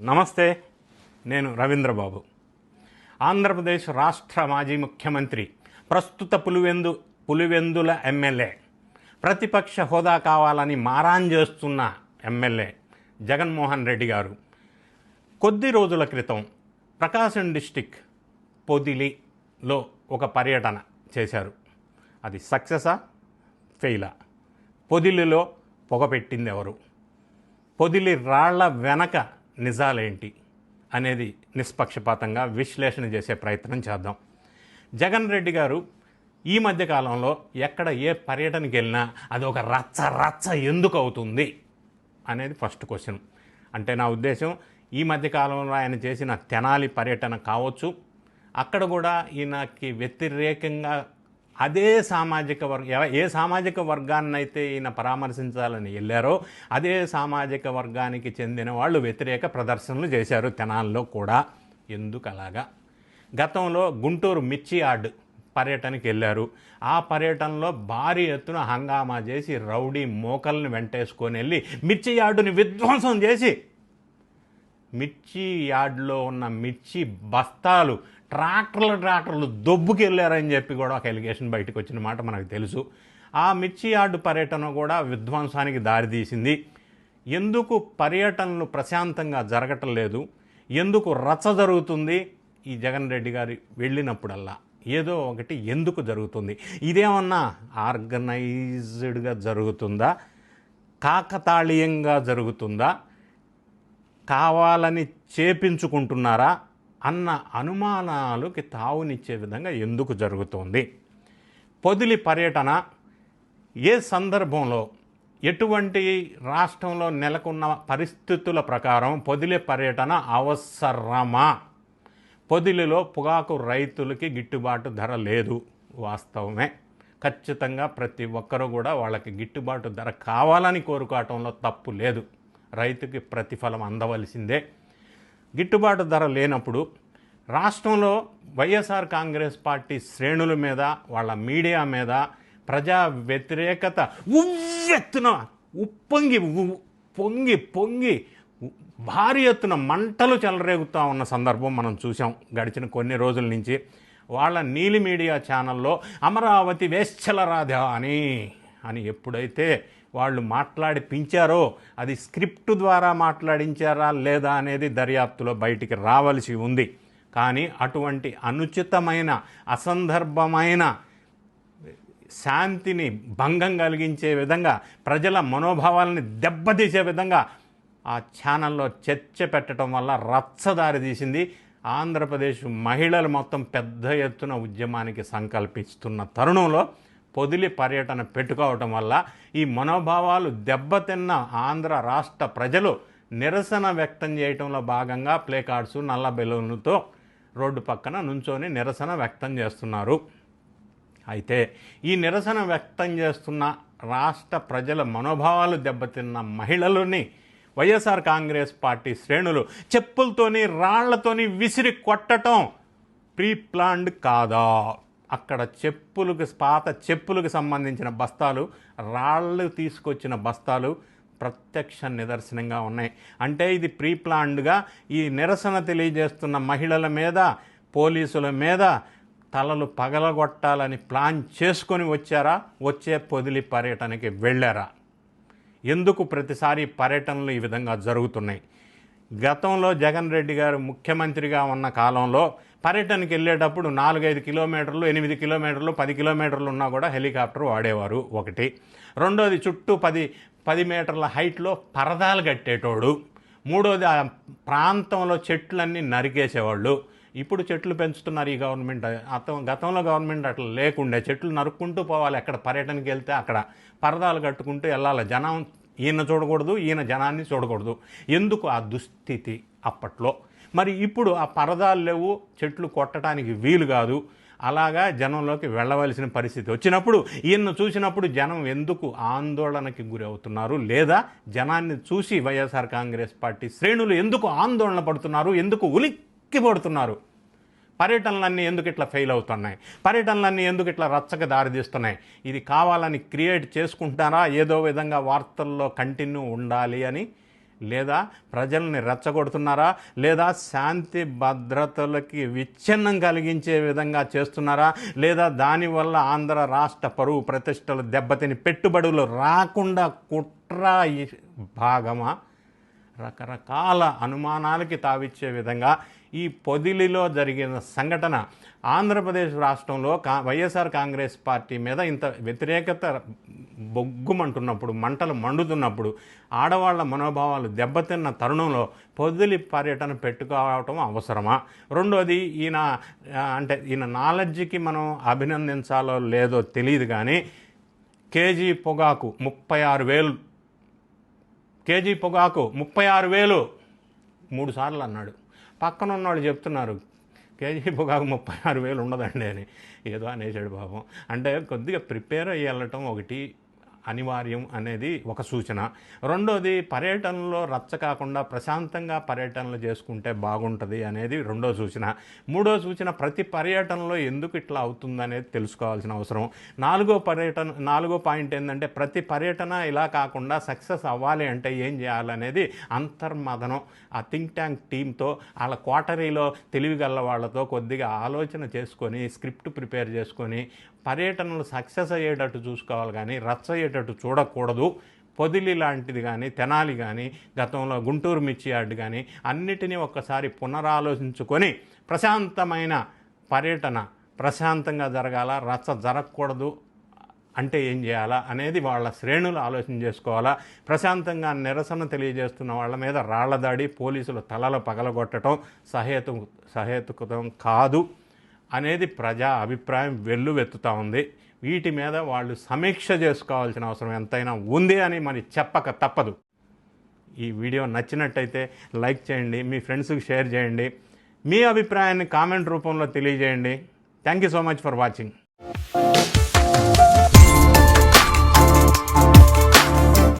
నమస్తే నేను రవీంద్రబాబు. ఆంధ్రప్రదేశ్ రాష్ట్ర మాజీ ముఖ్యమంత్రి ప్రస్తుత పులివెందు పులివెందుల ఎమ్మెల్యే ప్రతిపక్ష హోదా కావాలని మారాన్ చేస్తున్న ఎమ్మెల్యే జగన్మోహన్ రెడ్డి గారు. కొద్ది రోజుల క్రితం ప్రకాశం డిస్టిక్ పొదిలిలో ఒక పర్యటన చేశారు. అది సక్సెసా? ఫెయిలా? పొదిలిలో పొగ పెట్టింది ఎవరు పొదిలి రాళ్ళ వెనక నిజాలేంటి అనేది నిష్పక్షపాతంగా విశ్లేషణ చేసే ప్రయత్నం చేద్దాం. జగన్ రెడ్డి గారు ఈ మధ్యకాలంలో ఎక్కడ ఏ పర్యటనకి వెళ్ళినా అది ఒక రచ్చ రచ్చ ఎందుకు అవుతుంది అనేది ఫస్ట్ క్వశ్చన్. అంటే నా ఉద్దేశం ఈ మధ్యకాలంలో ఆయన చేసిన తెనాలి పర్యటన కావచ్చు అక్కడ కూడా ఈయనకి వ్యతిరేకంగా అదే సామాజిక వర్గ ఏ సామాజిక వర్గాన్నైతే ఈయన పరామర్శించాలని వెళ్ళారో అదే సామాజిక వర్గానికి చెందిన వాళ్ళు వ్యతిరేక ప్రదర్శనలు చేశారు తెనాల్లో కూడా. ఎందుకు అలాగా గతంలో గుంటూరు మిర్చి యార్డ్ పర్యటనకి వెళ్ళారు. ఆ పర్యటనలో భారీ ఎత్తున హంగామా చేసి రౌడీ మోకల్ని వెంటేసుకొని వెళ్ళి మిర్చి యార్డుని విధ్వంసం చేసి మిర్చి యార్డ్లో ఉన్న మిర్చి బస్తాలు ట్రాక్టర్లు ట్రాక్టర్లు దొబ్బుకెళ్ళారని చెప్పి కూడా ఒక ఎలిగేషన్ బయటకు వచ్చిన మాట మనకు తెలుసు. ఆ మిర్చి యార్డు పర్యటన కూడా విధ్వంసానికి దారితీసింది ఎందుకు పర్యటనలు ప్రశాంతంగా జరగటం లేదు? ఎందుకు రచ్చ జరుగుతుంది? ఈ జగన్ రెడ్డి గారి వెళ్ళినప్పుడల్లా ఏదో ఒకటి ఎందుకు జరుగుతుంది? ఇదేమన్నా ఆర్గనైజ్డ్గా జరుగుతుందా? కాకతాళీయంగా జరుగుతుందా? కావాలని చేపించుకుంటున్నారా అన్న అనుమానాలకి తావునిచ్చే విధంగా ఎందుకు జరుగుతోంది? పొదిలి పర్యటన ఏ సందర్భంలో? ఎటువంటి రాష్ట్రంలో నెలకొన్న పరిస్థితుల ప్రకారం పొదిలి పర్యటన అవసరమా? పొదిలిలో పొగాకు రైతులకి గిట్టుబాటు ధర లేదు వాస్తవమే. ఖచ్చితంగా ప్రతి ఒక్కరూ కూడా వాళ్ళకి గిట్టుబాటు ధర కావాలని కోరుకోవటంలో తప్పు లేదు. రైతుకి ప్రతిఫలం అందవలసిందే. గిట్టుబాటు ధర లేనప్పుడు రాష్ట్రంలో వైఎస్ఆర్ కాంగ్రెస్ పార్టీ శ్రేణుల మీద వాళ్ళ మీడియా మీద ప్రజా వ్యతిరేకత ఉవ్వెత్తున ఉప్పొంగి ఉ- పొంగి పొంగి భారీ ఎత్తున మంటలు చెలరేగుతూ ఉన్న సందర్భం మనం చూసాం గడిచిన కొన్ని రోజుల నుంచి. వాళ్ళ నీలి మీడియా ఛానల్లో అమరావతి వేశ్చలరాధ అని అని ఎప్పుడైతే వాళ్ళు మాట్లాడి పించారో అది స్క్రిప్ట్ ద్వారా మాట్లాడించారా లేదా అనేది దర్యాప్తులో బయటికి రావలసి ఉంది. కానీ అటువంటి అనుచితమైన అసందర్భమైన శాంతిని భంగం కలిగించే విధంగా ప్రజల మనోభావాలని దెబ్బతీసే విధంగా ఆ ఛానల్లో చర్చ పెట్టడం వల్ల రచ్చదారి తీసింది. ఆంధ్రప్రదేశ్ మహిళలు మొత్తం పెద్ద ఎత్తున ఉద్యమానికి సంకల్పిస్తున్న తరుణంలో పొదిలి పర్యటన పెట్టుకోవటం వల్ల ఈ మనోభావాలు దెబ్బతిన్న ఆంధ్ర రాష్ట్ర ప్రజలు నిరసన వ్యక్తం చేయటంలో భాగంగా ప్లే కార్డ్స్ నల్ల బెలూన్లతో రోడ్డు పక్కన నుంచొని నిరసన వ్యక్తం చేస్తున్నారు. అయితే ఈ నిరసన వ్యక్తం చేస్తున్న రాష్ట్ర ప్రజల మనోభావాలు దెబ్బతిన్న మహిళలని వైఎస్ఆర్ కాంగ్రెస్ పార్టీ శ్రేణులు చెప్పులతోని రాళ్ళతోని విసిరి కొట్టటం ప్రీ ప్లాన్డ్ కాదా? అక్కడ చెప్పులకు పాత చెప్పులకు సంబంధించిన బస్తాలు రాళ్ళు తీసుకొచ్చిన బస్తాలు ప్రత్యక్ష నిదర్శనంగా ఉన్నాయి. అంటే ఇది ప్రీ ప్లాన్డ్గా ఈ నిరసన తెలియజేస్తున్న మహిళల మీద పోలీసుల మీద తలలు పగలగొట్టాలని ప్లాన్ చేసుకొని వచ్చారా? వచ్చే పొదిలి పర్యటనకి వెళ్ళారా? ఎందుకు ప్రతిసారి పర్యటనలు ఈ విధంగా జరుగుతున్నాయి? గతంలో జగన్ రెడ్డి గారు ముఖ్యమంత్రిగా ఉన్న కాలంలో పర్యటనకి వెళ్ళేటప్పుడు నాలుగైదు కిలోమీటర్లు ఎనిమిది కిలోమీటర్లు పది కిలోమీటర్లు ఉన్నా కూడా హెలికాప్టర్ వాడేవారు ఒకటి. రెండోది చుట్టూ పది పది మీటర్ల హైట్లో పరదాలు కట్టేటోడు. మూడోది ఆ ప్రాంతంలో చెట్లన్నీ నరికేసేవాళ్ళు. ఇప్పుడు చెట్లు పెంచుతున్నారు ఈ గవర్నమెంట్. అతం గతంలో గవర్నమెంట్ అట్లా లేకుండే. చెట్లు నరుక్కుంటూ పోవాలి. ఎక్కడ పర్యటనకి వెళ్తే అక్కడ పరదాలు కట్టుకుంటూ వెళ్ళాలి. జనం ఈయన చూడకూడదు ఈయన జనాన్ని చూడకూడదు. ఎందుకు? ఆ దుస్థితి అప్పట్లో. మరి ఇప్పుడు ఆ పరదాలు లేవు చెట్లు కొట్టడానికి వీలు కాదు. అలాగా జనంలోకి వెళ్ళవలసిన పరిస్థితి వచ్చినప్పుడు ఈయన్ను చూసినప్పుడు జనం ఎందుకు ఆందోళనకి గురి అవుతున్నారు? లేదా జనాన్ని చూసి వైఎస్ఆర్ కాంగ్రెస్ పార్టీ శ్రేణులు ఎందుకు ఆందోళన పడుతున్నారు? ఎందుకు ఉలిక్కి పడుతున్నారు పర్యటనలన్నీ ఎందుకు ఇట్లా ఫెయిల్ అవుతున్నాయి? పర్యటనలన్నీ ఎందుకు ఇట్లా రచ్చక దారితీస్తున్నాయి ఇది కావాలని క్రియేట్ చేసుకుంటారా? ఏదో విధంగా వార్తల్లో కంటిన్యూ ఉండాలి అని? లేదా ప్రజల్ని రెచ్చగొడుతున్నారా? లేదా శాంతి భద్రతలకి విచ్ఛిన్నం కలిగించే విధంగా చేస్తున్నారా? లేదా దానివల్ల ఆంధ్ర రాష్ట్ర పరువు ప్రతిష్టలు దెబ్బతిని పెట్టుబడులు రాకుండా కుట్ర ఈ భాగమా? రకరకాల అనుమానాలకి తావిచ్చే విధంగా ఈ పొదిలిలో జరిగిన సంఘటన ఆంధ్రప్రదేశ్ రాష్ట్రంలో కా వైఎస్ఆర్ కాంగ్రెస్ పార్టీ మీద ఇంత వ్యతిరేకత బొగ్గుమంటున్నప్పుడు మంటలు మండుతున్నప్పుడు ఆడవాళ్ళ మనోభావాలు దెబ్బతిన్న తరుణంలో పొదిలి పర్యటన పెట్టుకోవటం అవసరమా? రెండోది ఈయన అంటే ఈయన నాలెడ్జ్కి మనం అభినందించాలో లేదో తెలియదు కానీ కేజీ పొగాకు ముప్పై ఆరు వేలు. కేజీ పొగాకు ముప్పై ఆరు వేలు. మూడు సార్లు అన్నాడు. పక్కన ఉన్నవాళ్ళు చెప్తున్నారు కేజీ పొగాకు ముప్పై ఆరు వేలు ఉండదండి అని. ఏదో అనేసాడు పాపం. అంటే కొద్దిగా ప్రిపేర్ అయ్యి వెళ్ళటం ఒకటి అనివార్యం అనేది ఒక సూచన. రెండోది పర్యటనలో రచ్చ కాకుండా ప్రశాంతంగా పర్యటనలు చేసుకుంటే బాగుంటుంది అనేది రెండో సూచన. మూడో సూచన ప్రతి పర్యటనలో ఎందుకు ఇట్లా అవుతుందనేది తెలుసుకోవాల్సిన అవసరం. నాలుగో పర్యటన నాలుగో పాయింట్ ఏంటంటే ప్రతి పర్యటన ఇలా కాకుండా సక్సెస్ అవ్వాలి అంటే ఏం చేయాలనేది అంతర్మదనం ఆ థింక్ ట్యాంక్ టీంతో వాళ్ళ క్వార్టరీలో తెలివిగల వాళ్ళతో కొద్దిగా ఆలోచన చేసుకొని స్క్రిప్ట్ ప్రిపేర్ చేసుకొని పర్యటనలు సక్సెస్ అయ్యేటట్టు చూసుకోవాలి కానీ రచ్చ అయ్యేటట్టు చూడకూడదు. పొదిలి లాంటిది కానీ తెనాలి కానీ గతంలో గుంటూరు మిర్చి యార్డ్ కానీ అన్నిటినీ ఒక్కసారి పునరాలోచించుకొని ప్రశాంతమైన పర్యటన ప్రశాంతంగా జరగాల రచ్చ జరగకూడదు అంటే ఏం చేయాలా అనేది వాళ్ళ శ్రేణులు ఆలోచన చేసుకోవాలా. ప్రశాంతంగా నిరసన తెలియజేస్తున్న వాళ్ళ మీద రాళ్ళ దాడి పోలీసులు తలలు పగలగొట్టడం సహేతు సహేతుకతం కాదు. అనేది ప్రజా అభిప్రాయం వెల్లువెత్తుతూ ఉంది. వీటి మీద వాళ్ళు సమీక్ష చేసుకోవాల్సిన అవసరం ఎంతైనా ఉంది అని మరి చెప్పక తప్పదు. ఈ వీడియో నచ్చినట్టయితే లైక్ చేయండి మీ ఫ్రెండ్స్కి షేర్ చేయండి మీ అభిప్రాయాన్ని కామెంట్ రూపంలో తెలియజేయండి. Thank you so much for watching.